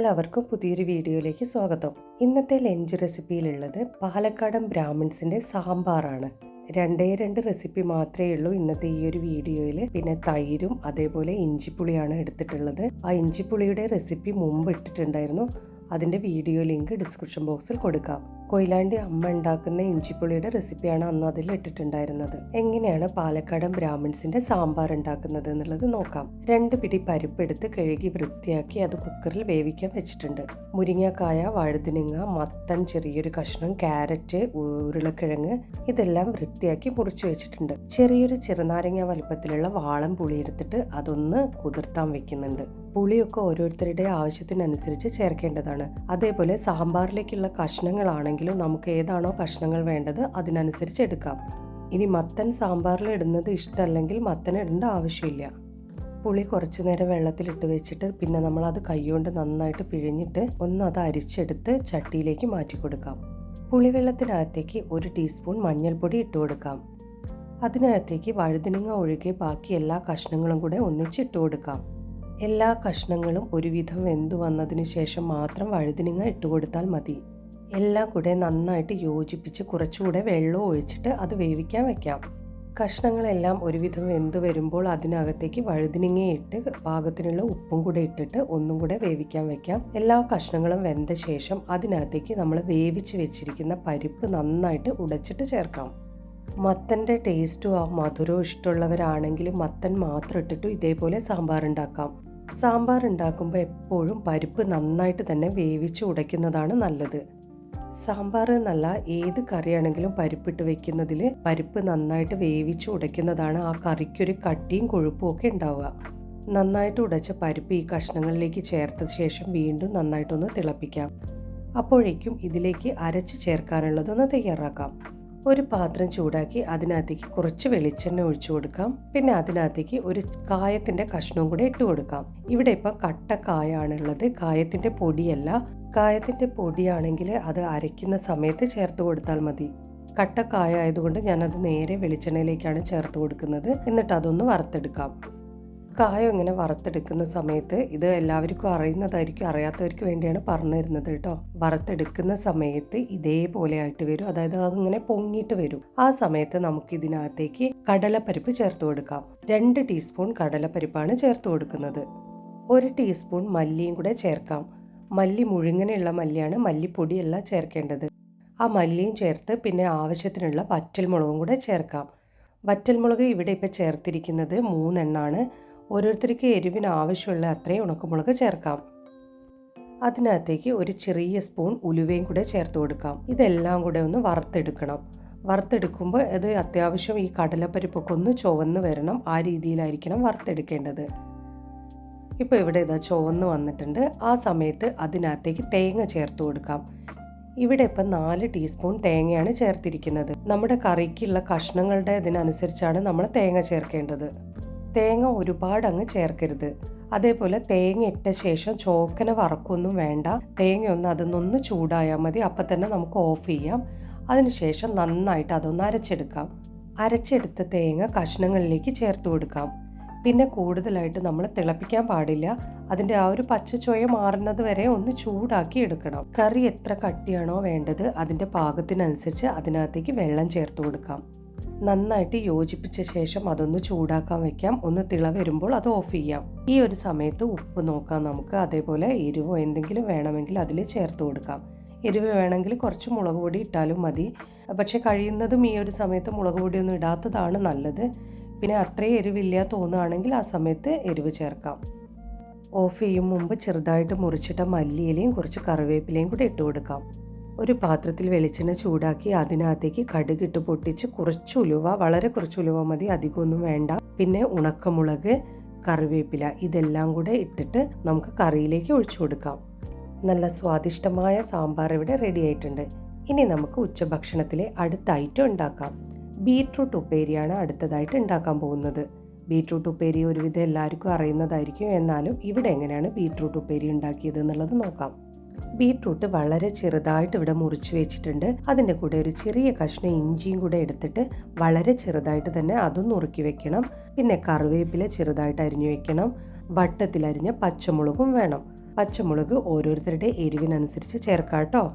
എല്ലാവർക്കും പുതിയൊരു വീഡിയോയിലേക്ക് സ്വാഗതം. ഇന്നത്തെ ലഞ്ച് റെസിപ്പിയിലുള്ളത് പാലക്കാടൻ ബ്രാഹ്മിൺസിന്റെ സാമ്പാറാണ്. രണ്ടേ രണ്ട് റെസിപ്പി മാത്രമേ ഉള്ളൂ ഇന്നത്തെ ഈ ഒരു വീഡിയോയിൽ. പിന്നെ തൈരും അതേപോലെ ഇഞ്ചിപ്പുളിയാണ് എടുത്തിട്ടുള്ളത്. ആ ഇഞ്ചിപ്പുളിയുടെ റെസിപ്പി മുമ്പ് ഇട്ടിട്ടുണ്ടായിരുന്നു. അതിന്റെ വീഡിയോ ലിങ്ക് ഡിസ്ക്രിപ്ഷൻ ബോക്സിൽ കൊടുക്കാം. കൊയിലാണ്ടി അമ്മ ഉണ്ടാക്കുന്ന ഇഞ്ചിപ്പുളിയുടെ റെസിപ്പിയാണ് അന്ന് അതിൽ ഇട്ടിട്ടുണ്ടായിരുന്നത്. എങ്ങനെയാണ് പാലക്കാടൻ ബ്രാഹ്മിൺസിന്റെ സാമ്പാർ ഉണ്ടാക്കുന്നത് എന്നുള്ളത് നോക്കാം. രണ്ട് പിടി പരിപ്പ് എടുത്ത് കഴുകി വൃത്തിയാക്കി അത് കുക്കറിൽ വേവിക്കാൻ വെച്ചിട്ടുണ്ട്. മുരിങ്ങക്കായ വഴുതിനിങ്ങ മത്തൻ ചെറിയൊരു കഷ്ണം ക്യാരറ്റ് ഉരുളക്കിഴങ്ങ് ഇതെല്ലാം വൃത്തിയാക്കി മുറിച്ചു വെച്ചിട്ടുണ്ട്. ചെറിയൊരു ചെറുനാരങ്ങ വലുപ്പത്തിലുള്ള വാളം പുളി എടുത്തിട്ട് അതൊന്ന് കുതിർത്താൻ വെക്കുന്നുണ്ട്. പുളിയൊക്കെ ഓരോരുത്തരുടെ ആവശ്യത്തിനനുസരിച്ച് ചേർക്കേണ്ടതാണ്. അതേപോലെ സാമ്പാറിലേക്കുള്ള കഷ്ണങ്ങളാണെങ്കിലും നമുക്ക് ഏതാണോ കഷ്ണങ്ങൾ വേണ്ടത് അതിനനുസരിച്ച് എടുക്കാം. ഇനി മത്തൻ സാമ്പാറിൽ ഇടുന്നത് ഇഷ്ടമല്ലെങ്കിൽ മത്തൻ ഇടേണ്ട ആവശ്യമില്ല. പുളി കുറച്ച് നേരം വെള്ളത്തിലിട്ട് വെച്ചിട്ട് പിന്നെ നമ്മൾ അത് കൈകൊണ്ട് നന്നായിട്ട് പിഴിഞ്ഞിട്ട് ഒന്ന് അത് അരിച്ചെടുത്ത് ചട്ടിയിലേക്ക് മാറ്റി കൊടുക്കാം. പുളിവെള്ളത്തിനകത്തേക്ക് ഒരു ടീസ്പൂൺ മഞ്ഞൾപ്പൊടി ഇട്ട് കൊടുക്കാം. അതിനകത്തേക്ക് വഴുതിനങ്ങ ഒഴികെ ബാക്കി എല്ലാ കഷ്ണങ്ങളും കൂടെ ഒന്നിച്ചിട്ട് കൊടുക്കാം. എല്ലാ കഷ്ണങ്ങളും ഒരുവിധം വെന്തു വന്നതിന് ശേഷം മാത്രം വഴുതിനങ്ങ ഇട്ട് കൊടുത്താൽ മതി. എല്ലാം കൂടെ നന്നായിട്ട് യോജിപ്പിച്ച് കുറച്ചുകൂടെ വെള്ളം ഒഴിച്ചിട്ട് അത് വേവിക്കാൻ വെക്കാം. കഷ്ണങ്ങളെല്ലാം ഒരുവിധം വെന്ത് വരുമ്പോൾ അതിനകത്തേക്ക് വഴുതിനിങ്ങയിട്ട് പാകത്തിനുള്ള ഉപ്പും കൂടെ ഇട്ടിട്ട് ഒന്നും കൂടെ വേവിക്കാൻ വെക്കാം. എല്ലാ കഷ്ണങ്ങളും വെന്ത ശേഷം അതിനകത്തേക്ക് നമ്മൾ വേവിച്ച് വെച്ചിരിക്കുന്ന പരിപ്പ് നന്നായിട്ട് ഉടച്ചിട്ട് ചേർക്കാം. മത്തന്റെ ടേസ്റ്റും ആ മധുരവും ഇഷ്ടമുള്ളവരാണെങ്കിൽ മത്തൻ മാത്രം ഇട്ടിട്ടും ഇതേപോലെ സാമ്പാർ ഉണ്ടാക്കാം. സാമ്പാർ ഉണ്ടാക്കുമ്പോൾ എപ്പോഴും പരിപ്പ് നന്നായിട്ട് തന്നെ വേവിച്ച് ഉടയ്ക്കുന്നതാണ് നല്ലത്. സാമ്പാർ എന്നല്ല ഏത് കറിയാണെങ്കിലും പരിപ്പിട്ട് വെക്കുന്നതിൽ പരിപ്പ് നന്നായിട്ട് വേവിച്ച് ഉടയ്ക്കുന്നതാണ് ആ കറിക്കൊരു കട്ടിയും കൊഴുപ്പും ഒക്കെ ഉണ്ടാവുക. നന്നായിട്ട് ഉടച്ച പരിപ്പ് ഈ കഷ്ണങ്ങളിലേക്ക് ചേർത്ത ശേഷം വീണ്ടും നന്നായിട്ടൊന്ന് തിളപ്പിക്കാം. അപ്പോഴേക്കും ഇതിലേക്ക് അരച്ച് ചേർക്കാനുള്ളതൊന്ന് തയ്യാറാക്കാം. ഒരു പാത്രം ചൂടാക്കി അതിനകത്തേക്ക് കുറച്ച് വെളിച്ചെണ്ണ ഒഴിച്ചു കൊടുക്കാം. പിന്നെ അതിനകത്തേക്ക് ഒരു കായത്തിന്റെ കഷ്ണവും കൂടെ ഇട്ട് കൊടുക്കാം. ഇവിടെ ഇപ്പം കട്ട കായാണുള്ളത്. കായത്തിന്റെ പൊടിയല്ല. കായത്തിന്റെ പൊടിയാണെങ്കിൽ അത് അരയ്ക്കുന്ന സമയത്ത് ചേർത്ത് കൊടുത്താൽ മതി. കട്ട കായ ആയതുകൊണ്ട് ഞാനത് നേരെ വെളിച്ചെണ്ണയിലേക്കാണ് ചേർത്ത് കൊടുക്കുന്നത്. എന്നിട്ട് അതൊന്ന് വറുത്തെടുക്കാം. കായം ഇങ്ങനെ വറുത്തെടുക്കുന്ന സമയത്ത് ഇത് എല്ലാവർക്കും അറിയുന്നതായിരിക്കും അറിയാത്തവർക്ക് വേണ്ടിയാണ് പറഞ്ഞു തരുന്നത് കേട്ടോ. വറുത്തെടുക്കുന്ന സമയത്ത് ഇതേപോലെ ആയിട്ട് വരും. അതായത് അതിങ്ങനെ പൊങ്ങിയിട്ട് വരും. ആ സമയത്ത് നമുക്ക് ഇതിനകത്തേക്ക് കടലപ്പരിപ്പ് ചേർത്ത് കൊടുക്കാം. രണ്ട് ടീസ്പൂൺ കടലപ്പരിപ്പാണ് ചേർത്ത് കൊടുക്കുന്നത്. ഒരു ടീസ്പൂൺ മല്ലിയും കൂടെ ചേർക്കാം. മല്ലി മുഴുങ്ങനെയുള്ള മല്ലിയാണ് മല്ലിപ്പൊടിയല്ല ചേർക്കേണ്ടത്. ആ മല്ലിയും ചേർത്ത് പിന്നെ ആവശ്യത്തിനുള്ള വറ്റൽമുളകും കൂടെ ചേർക്കാം. വറ്റൽമുളക് ഇവിടെ ഇപ്പോൾ ചേർത്തിരിക്കുന്നത് മൂന്നെണ്ണാണ്. ഓരോരുത്തർക്ക് എരിവിന് ആവശ്യമുള്ള അത്രയും ഉണക്കമുളക് ചേർക്കാം. അതിനകത്തേക്ക് ഒരു ചെറിയ സ്പൂൺ ഉലുവയും കൂടെ ചേർത്ത് കൊടുക്കാം. ഇതെല്ലാം കൂടെ ഒന്ന് വറുത്തെടുക്കണം. വറുത്തെടുക്കുമ്പോൾ അത് അത്യാവശ്യം ഈ കടലപ്പരിപ്പൊക്കെ ഒന്ന് ചുവന്ന് വരണം. ആ രീതിയിലായിരിക്കണം വറുത്തെടുക്കേണ്ടത്. ഇപ്പോൾ ഇവിടെ ഇതാ ചുവന്ന് വന്നിട്ടുണ്ട്. ആ സമയത്ത് അതിനകത്തേക്ക് തേങ്ങ ചേർത്ത് കൊടുക്കാം. ഇവിടെ ഇപ്പം നാല് ടീസ്പൂൺ തേങ്ങയാണ് ചേർത്തിരിക്കുന്നത്. നമ്മുടെ കറിക്കുള്ള കഷ്ണങ്ങളുടെ ഇതിനനുസരിച്ചാണ് നമ്മൾ തേങ്ങ ചേർക്കേണ്ടത്. തേങ്ങ ഒരുപാട് അങ്ങ് ചേർക്കരുത്. അതേപോലെ തേങ്ങ ഇട്ട ശേഷം ചോക്കന വറക്കൊന്നും വേണ്ട. തേങ്ങ ഒന്ന് അതൊന്നൊന്ന് ചൂടായാൽ മതി. അപ്പം തന്നെ നമുക്ക് ഓഫ് ചെയ്യാം. അതിനുശേഷം നന്നായിട്ട് അതൊന്ന് അരച്ചെടുക്കാം. അരച്ചെടുത്ത തേങ്ങ കഷ്ണങ്ങളിലേക്ക് ചേർത്ത് കൊടുക്കാം. പിന്നെ കൂടുതലായിട്ട് നമ്മൾ തിളപ്പിക്കാൻ പാടില്ല. അതിന്റെ ആ ഒരു പച്ചച്ചോയ മാറുന്നത് വരെ ഒന്ന് ചൂടാക്കി എടുക്കണം. കറി എത്ര കട്ടിയാണോ വേണ്ടത് അതിന്റെ പാകത്തിനനുസരിച്ച് അതിനകത്തേക്ക് വെള്ളം ചേർത്ത് കൊടുക്കാം. നന്നായിട്ട് യോജിപ്പിച്ച ശേഷം അതൊന്ന് ചൂടാക്കാൻ വെക്കാം. ഒന്ന് തിള വരുമ്പോൾ അത് ഓഫ് ചെയ്യാം. ഈ ഒരു സമയത്ത് ഉപ്പ് നോക്കാം നമുക്ക്. അതേപോലെ എരിവോ എന്തെങ്കിലും വേണമെങ്കിൽ അതിൽ ചേർത്ത് കൊടുക്കാം. എരിവ് വേണമെങ്കിൽ കുറച്ച് മുളക് പൊടി ഇട്ടാലും മതി. പക്ഷേ കഴിയുന്നതും ഈ ഒരു സമയത്ത് മുളക് പൊടിയൊന്നും ഇടാത്തതാണ് നല്ലത്. പിന്നെ അത്രയും എരിവില്ല തോന്നുകയാണെങ്കിൽ ആ സമയത്ത് എരിവ് ചേർക്കാം. ഓഫ് ചെയ്യും മുമ്പ് ചെറുതായിട്ട് മുറിച്ചിട്ട മല്ലിയിലയും കുറച്ച് കറിവേപ്പിലയും കൂടി ഇട്ട് കൊടുക്കാം. ഒരു പാത്രത്തിൽ വെളിച്ചെണ്ണ ചൂടാക്കി അതിനകത്തേക്ക് കടുകിട്ട് പൊട്ടിച്ച് കുറച്ച് ഉലുവ വളരെ കുറച്ച് ഉലുവ മതി അധികമൊന്നും വേണ്ട. പിന്നെ ഉണക്കമുളക് കറിവേപ്പില ഇതെല്ലാം കൂടെ ഇട്ടിട്ട് നമുക്ക് കറിയിലേക്ക് ഒഴിച്ചു കൊടുക്കാം. നല്ല സ്വാദിഷ്ടമായ സാമ്പാർ ഇവിടെ റെഡി ആയിട്ടുണ്ട്. ഇനി നമുക്ക് ഉച്ചഭക്ഷണത്തിലെ അടുത്ത ഐറ്റം ഉണ്ടാക്കാം. ബീട്രൂട്ട് ഉപ്പേരിയാണ് അടുത്തതായിട്ട് ഉണ്ടാക്കാൻ പോകുന്നത്. ബീട്രൂട്ട് ഉപ്പേരി ഒരുവിധം എല്ലാവർക്കും അറിയുന്നതായിരിക്കും. എന്നാലും ഇവിടെ എങ്ങനെയാണ് ബീട്രൂട്ട് ഉപ്പേരി ഉണ്ടാക്കിയത് എന്നുള്ളത് നോക്കാം. ബീട്രൂട്ട് വളരെ ചെറുതായിട്ട് ഇവിടെ മുറിച്ച് വെച്ചിട്ടുണ്ട്. അതിന്റെ കൂടെ ഒരു ചെറിയ കഷ്ണം ഇഞ്ചിയും കൂടെ എടുത്തിട്ട് വളരെ ചെറുതായിട്ട് തന്നെ അതും നുറുക്കി വെക്കണം. പിന്നെ കറിവേപ്പില ചെറുതായിട്ട് അരിഞ്ഞു വെക്കണം. വട്ടത്തിലരിഞ്ഞ പച്ചമുളകും വേണം. പച്ചമുളക് ഓരോരുത്തരുടെ എരിവിനനുസരിച്ച് ചേർക്കാം കേട്ടോ.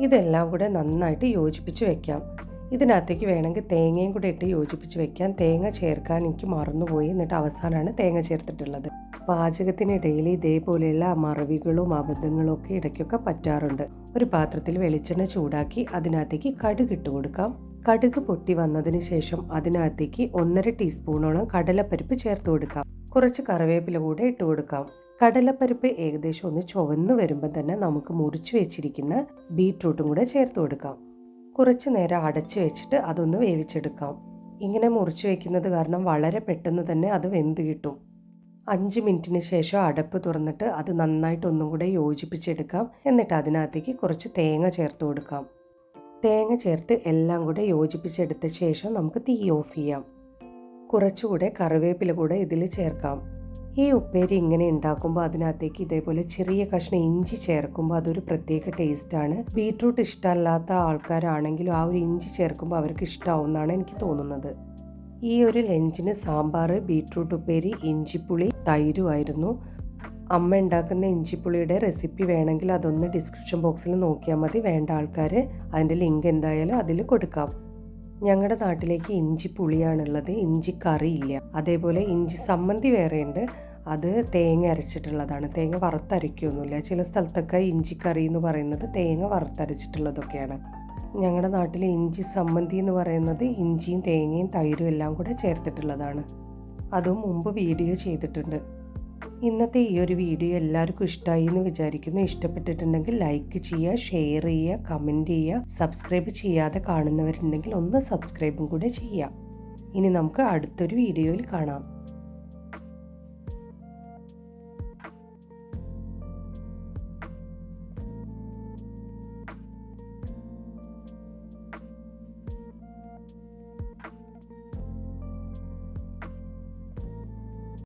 ഇതെല്ലാം കൂടെ നന്നായിട്ട് യോജിപ്പിച്ച് വെക്കാം. ഇതിനകത്തേക്ക് വേണമെങ്കിൽ തേങ്ങയും കൂടെ ഇട്ട് യോജിപ്പിച്ച് വെക്കാം. തേങ്ങ ചേർക്കാൻ എനിക്ക് മറന്നുപോയി. എന്നിട്ട് അവസാനമാണ് തേങ്ങ ചേർത്തിട്ടുള്ളത്. പാചകത്തിനിടയിൽ ഇതേപോലെയുള്ള മറവികളും അബദ്ധങ്ങളും ഒക്കെ ഇടയ്ക്കൊക്കെ പറ്റാറുണ്ട്. ഒരു പാത്രത്തിൽ വെളിച്ചെണ്ണ ചൂടാക്കി അതിനകത്തേക്ക് കടുക് ഇട്ട് കൊടുക്കാം. കടുക് പൊട്ടി വന്നതിന് ശേഷം അതിനകത്തേക്ക് ഒന്നര ടീസ്പൂണോളം കടലപ്പരിപ്പ് ചേർത്ത് കൊടുക്കാം. കുറച്ച് കറിവേപ്പില കൂടെ ഇട്ട് കൊടുക്കാം. കടലപ്പരിപ്പ് ഏകദേശം ഒന്ന് ചുവന്ന് വരുമ്പോൾ തന്നെ നമുക്ക് മുറിച്ച് വെച്ചിരിക്കുന്ന ബീട്രൂട്ടും കൂടെ ചേർത്ത് കൊടുക്കാം. കുറച്ച് നേരം അടച്ചു വെച്ചിട്ട് അതൊന്ന് വേവിച്ചെടുക്കാം. ഇങ്ങനെ മുറിച്ച് വയ്ക്കുന്നത് കാരണം വളരെ പെട്ടെന്ന് തന്നെ അത് വെന്ത് കിട്ടും. അഞ്ച് മിനിറ്റിന് ശേഷം അടപ്പ് തുറന്നിട്ട് അത് നന്നായിട്ട് ഒന്നും കൂടെ യോജിപ്പിച്ചെടുക്കാം. എന്നിട്ട് അതിനകത്തേക്ക് കുറച്ച് തേങ്ങ ചേർത്ത് കൊടുക്കാം. തേങ്ങ ചേർത്ത് എല്ലാം കൂടെ യോജിപ്പിച്ചെടുത്ത ശേഷം നമുക്ക് തീ ഓഫ് ചെയ്യാം. കുറച്ചുകൂടെ കറിവേപ്പില കൂടെ ഇതിൽ ചേർക്കാം. ഈ ഉപ്പേരി ഇങ്ങനെ ഉണ്ടാക്കുമ്പോൾ അതിനകത്തേക്ക് ഇതേപോലെ ചെറിയ കഷ്ണം ഇഞ്ചി ചേർക്കുമ്പോൾ അതൊരു പ്രത്യേക ടേസ്റ്റാണ്. ബീട്രൂട്ട് ഇഷ്ടമല്ലാത്ത ആൾക്കാരാണെങ്കിലും ആ ഒരു ഇഞ്ചി ചേർക്കുമ്പോൾ അവർക്ക് ഇഷ്ടമാവുമെന്നാണ് എനിക്ക് തോന്നുന്നത്. ഈ ഒരു ലഞ്ചിന് സാമ്പാർ ബീട്രൂട്ട് ഉപ്പേരി ഇഞ്ചിപ്പുളി തൈരുമായിരുന്നു അമ്മ ഉണ്ടാക്കുന്ന ഇഞ്ചിപ്പുളിയുടെ റെസിപ്പി വേണമെങ്കിൽ അതൊന്ന് ഡിസ്ക്രിപ്ഷൻ ബോക്സിൽ നോക്കിയാൽ മതി. വേണ്ട ആൾക്കാർ അതിന്റെ ലിങ്ക് എന്തായാലും അതിൽ കൊടുക്കാം. ഞങ്ങളുടെ നാട്ടിലേക്ക് ഇഞ്ചി പുളിയാണുള്ളത്. ഇഞ്ചി കറി അതേപോലെ ഇഞ്ചി സമ്മന്തി വേറെയുണ്ട്. അത് തേങ്ങ അരച്ചിട്ടുള്ളതാണ്. തേങ്ങ വറുത്തരയ്ക്കൊന്നുമില്ല. ചില സ്ഥലത്തൊക്കെ ഇഞ്ചി കറി എന്ന് പറയുന്നത് തേങ്ങ വറുത്തരച്ചിട്ടുള്ളതൊക്കെയാണ്. ഞങ്ങളുടെ നാട്ടിൽ ഇഞ്ചി സമ്മന്തി എന്ന് പറയുന്നത് ഇഞ്ചിയും തേങ്ങയും തൈരും എല്ലാം കൂടെ ചേർത്തിട്ടുള്ളതാണ്. അതും മുമ്പ് വീഡിയോ ചെയ്തിട്ടുണ്ട്. ഇന്നത്തെ ഈ ഒരു വീഡിയോ എല്ലാവർക്കും ഇഷ്ടമായി എന്ന് വിചാരിക്കുന്നു. ഇഷ്ടപ്പെട്ടിട്ടുണ്ടെങ്കിൽ ലൈക്ക് ചെയ്യുക ഷെയർ ചെയ്യുക കമന്റ് ചെയ്യുക സബ്സ്ക്രൈബ് ചെയ്യാതെ കാണുന്നവരുണ്ടെങ്കിൽ ഒന്ന് സബ്സ്ക്രൈബും കൂടെ ചെയ്യുക. ഇനി നമുക്ക് അടുത്തൊരു വീഡിയോയിൽ കാണാം.